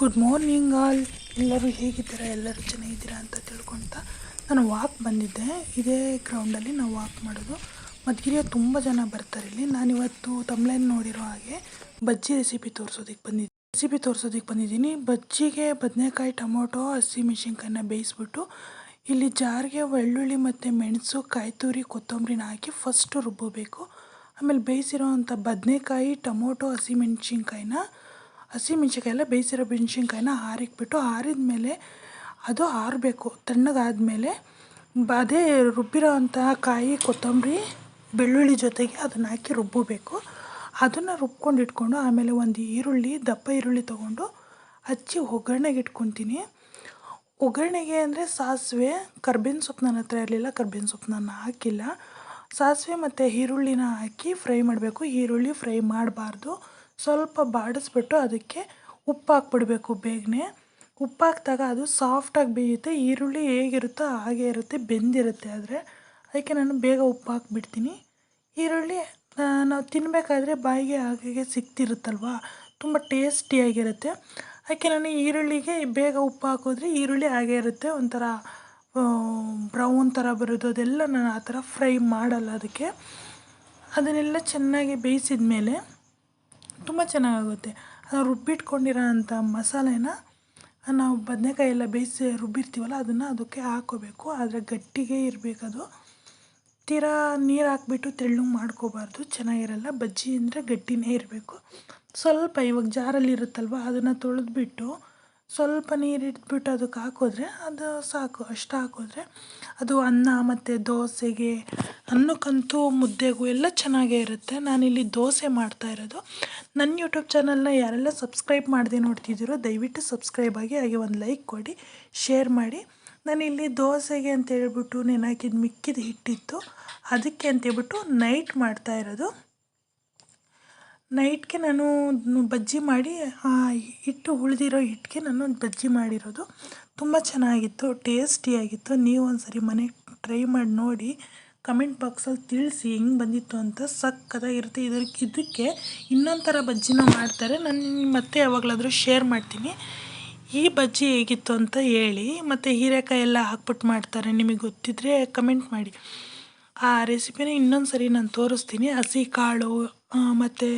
Good morning all ಎಲ್ಲರೂ ಹೇಗಿದ್ದೀರಾ? ಎಲ್ಲರೂ ಚೆನ್ನಾಗಿದ್ದೀರಾ ಅಂತ ತಿಳ್ಕೊಳ್ತಾ ನಾನು ವಾಕ್ ಬಂದಿದ್ದೆ. ಇದೇ ಗ್ರೌಂಡಲ್ಲಿ ನಾವು ವಾಕ್ ಮಾಡೋದು. ಮಧುಗಿರಿಯ ತುಂಬ ಜನ ಬರ್ತಾರೆ ಇಲ್ಲಿ. ನಾನಿವತ್ತು ತಮ್ಲೈನ್ ನೋಡಿರೋ ಹಾಗೆ ಬಜ್ಜಿ ರೆಸಿಪಿ ತೋರಿಸೋದಕ್ಕೆ ಬಂದಿದ್ದೆ ರೆಸಿಪಿ ತೋರಿಸೋದಕ್ಕೆ ಬಂದಿದ್ದೀನಿ. ಬಜ್ಜಿಗೆ ಬದನೆಕಾಯಿ, ಟೊಮೊಟೊ ಹಸಿಮೆಣ್ಸಿನ್ಕಾಯಿನ ಬೇಯಿಸ್ಬಿಟ್ಟು ಇಲ್ಲಿ ಜಾರಿಗೆ ಬೆಳ್ಳುಳ್ಳಿ ಮತ್ತು ಮೆಣಸು ಕಾಯಿ ತುರಿ ಕೊತ್ತಂಬರಿನ ಹಾಕಿ ಫಸ್ಟು ರುಬ್ಬಬೇಕು. ಆಮೇಲೆ ಬೇಯಿಸಿರೋ ಅಂಥ ಬದನೆಕಾಯಿ, ಟೊಮೊಟೊ ಹಸಿಮೆಣ್ಸಿನ್ಕಾಯಿನ ಹಸಿಮೆಣ್ಸಿನ್ಕಾಯಿ ಎಲ್ಲ ಬೇಯಿಸಿರೋ ಮೆಣ್ಸಿನ್ಕಾಯಿನ ಆರಿಕ್ಬಿಟ್ಟು ಆರಿದ ಮೇಲೆ ಅದು ಆರಬೇಕು. ತಣ್ಣಗಾದಮೇಲೆ ಬ ಅದೇ ರುಬ್ಬಿರೋ ಕಾಯಿ ಕೊತ್ತಂಬರಿ, ಬೆಳ್ಳುಳ್ಳಿ ಜೊತೆಗೆ ಅದನ್ನು ಹಾಕಿ ರುಬ್ಬಬೇಕು. ಅದನ್ನು ರುಬ್ಕೊಂಡು ಇಟ್ಕೊಂಡು ಆಮೇಲೆ ಒಂದು ಈರುಳ್ಳಿ, ದಪ್ಪ ಈರುಳ್ಳಿ ತೊಗೊಂಡು ಹಚ್ಚಿ ಒಗ್ಗರಣೆಗೆ ಇಟ್ಕೊತೀನಿ. ಒಗ್ಗರಣೆಗೆ ಅಂದರೆ ಸಾಸಿವೆ, ಕರ್ಬೇವಿನ ಸೊಪ್ಪು ನನ್ನ ಹತ್ರ ಇರಲಿಲ್ಲ, ಕರ್ಬೇವಿನ ಸೊಪ್ಪು ನಾನು ಹಾಕಿಲ್ಲ. ಸಾಸಿವೆ ಮತ್ತು ಈರುಳ್ಳಿನ ಹಾಕಿ ಫ್ರೈ ಮಾಡಬೇಕು. ಈರುಳ್ಳಿ ಫ್ರೈ ಮಾಡಬಾರ್ದು. ಸ್ವಲ್ಪ ಬಾಡಿಸ್ಬಿಟ್ಟು ಅದಕ್ಕೆ ಉಪ್ಪು ಹಾಕ್ಬಿಡ್ಬೇಕು ಬೇಗನೆ. ಉಪ್ಪು ಹಾಕಿದಾಗ ಅದು ಸಾಫ್ಟಾಗಿ ಬೇಯುತ್ತೆ, ಈರುಳ್ಳಿ ಹೇಗಿರುತ್ತೋ ಹಾಗೆ ಇರುತ್ತೆ, ಬೆಂದಿರುತ್ತೆ ಆದರೆ. ಅದಕ್ಕೆ ನಾನು ಬೇಗ ಉಪ್ಪು ಹಾಕ್ಬಿಡ್ತೀನಿ ಈರುಳ್ಳಿ ನಾವು ತಿನ್ನಬೇಕಾದ್ರೆ ಬಾಯಿಗೆ ಹಾಗೆ ಸಿಕ್ತಿರುತ್ತಲ್ವ ತುಂಬ ಟೇಸ್ಟಿಯಾಗಿರುತ್ತೆ ಅದಕ್ಕೆ ನಾನು ಈರುಳ್ಳಿಗೆ ಬೇಗ ಉಪ್ಪು ಹಾಕಿದ್ರೆ ಈರುಳ್ಳಿ ಹಾಗೆ ಇರುತ್ತೆ, ಒಂಥರ ಬ್ರೌನ್ ಥರ ಬರೋದು, ಅದೆಲ್ಲ ನಾನು ಆ ಥರ ಫ್ರೈ ಮಾಡಲ್ಲ ಅದಕ್ಕೆ. ಅದನ್ನೆಲ್ಲ ಚೆನ್ನಾಗಿ ಬೇಯಿಸಿದ ಮೇಲೆ ತುಂಬ ಚೆನ್ನಾಗಾಗುತ್ತೆ. ರುಬ್ಬಿಟ್ಕೊಂಡಿರೋ ಅಂಥ ಮಸಾಲೆನ ನಾವು ಬದನೆಕಾಯಿ ಎಲ್ಲ ಬೇಯಿಸಿ ರುಬ್ಬಿರ್ತೀವಲ್ಲ, ಅದನ್ನು ಅದಕ್ಕೆ ಹಾಕ್ಕೋಬೇಕು ಆದರೆ ಗಟ್ಟಿಗೆ ಇರಬೇಕದು. ತೀರಾ ನೀರು ಹಾಕ್ಬಿಟ್ಟು ತೆಳ್ಳಗೆ ಮಾಡ್ಕೋಬಾರ್ದು. ಚೆನ್ನಾಗಿರಲ್ಲ. ಬಜ್ಜಿ ಅಂದರೆ ಗಟ್ಟಿನೇ ಇರಬೇಕು. ಸ್ವಲ್ಪ ಇವಾಗ ಜಾರಲ್ಲಿ ಇರುತ್ತಲ್ವ, ಅದನ್ನು ತೊಳೆದ್ಬಿಟ್ಟು ಸ್ವಲ್ಪ ನೀರು ಇಟ್ಬಿಟ್ಟು ಅದಕ್ಕೆ ಹಾಕಿದ್ರೆ ಅದು ಸಾಕು. ಅಷ್ಟು ಹಾಕಿದ್ರೆ ಅದು ಅನ್ನ ಮತ್ತು ದೋಸೆಗೆ ಅನ್ನಕ್ಕಂತೂ ಮುದ್ದೆಗೂ ಎಲ್ಲ ಚೆನ್ನಾಗೇ ಇರುತ್ತೆ. ನಾನಿಲ್ಲಿ ದೋಸೆ ಮಾಡ್ತಾ ಇರೋದು. ನನ್ನ ಯೂಟ್ಯೂಬ್ ಚಾನಲ್ನ ಯಾರೆಲ್ಲ ಸಬ್ಸ್ಕ್ರೈಬ್ ಮಾಡದೆ ನೋಡ್ತಿದ್ದೀರೋ, ದಯವಿಟ್ಟು ಸಬ್ಸ್ಕ್ರೈಬ್ ಆಗಿ ಹಾಗೆ ಒಂದು ಲೈಕ್ ಕೊಡಿ, ಶೇರ್ ಮಾಡಿ. ನಾನಿಲ್ಲಿ ದೋಸೆಗೆ ಅಂತ ಹೇಳ್ಬಿಟ್ಟು ನೆನಾಕಿದ ಮಿಕ್ಕಿದ ಹಿಟ್ಟಿತ್ತು. ಅದಕ್ಕೆ ಅಂತೇಳ್ಬಿಟ್ಟು ನೈಟ್ ಮಾಡ್ತಾ ಇರೋದು. ನೈಟ್ಗೆ ನಾನು ಬಜ್ಜಿ ಮಾಡಿ, ಆ ಹಿಟ್ಟು ಉಳಿದಿರೋ ಹಿಟ್ಟಿಗೆ ನಾನು ಬಜ್ಜಿ ಮಾಡಿರೋದು. ತುಂಬ ಚೆನ್ನಾಗಿತ್ತು, ಟೇಸ್ಟಿಯಾಗಿತ್ತು. ನೀವು ಒಂದು ಸರಿ ಮನೆಗೆ ಟ್ರೈ ಮಾಡಿ ನೋಡಿ. ಕಮೆಂಟ್ ಬಾಕ್ಸಲ್ಲಿ ತಿಳಿಸಿ ಹೆಂಗೆ ಬಂದಿತ್ತು ಅಂತ ಸಕ್ಕತ್ತಾಗಿರುತ್ತೆ ಇದ್ರ ಇದಕ್ಕೆ ಇನ್ನೊಂದು ಥರ ಬಜ್ಜಿನ ಮಾಡ್ತಾರೆ. ನಾನು ಮತ್ತೆ ಯಾವಾಗಲಾದರೂ ಶೇರ್ ಮಾಡ್ತೀನಿ. ಈ ಬಜ್ಜಿ ಹೇಗಿತ್ತು ಅಂತ ಹೇಳಿ ಮತ್ತು ಹೀರೆಕಾಯಿ ಎಲ್ಲ ಹಾಕ್ಬಿಟ್ಟು ಮಾಡ್ತಾರೆ ನಿಮಗೆ ಗೊತ್ತಿದ್ದರೆ ಕಮೆಂಟ್ ಮಾಡಿ. ಆ ರೆಸಿಪಿನ ಇನ್ನೊಂದು ಸರಿ ನಾನು ತೋರಿಸ್ತೀನಿ. ಹಸಿ ಕಾಳು ಮತ್ತು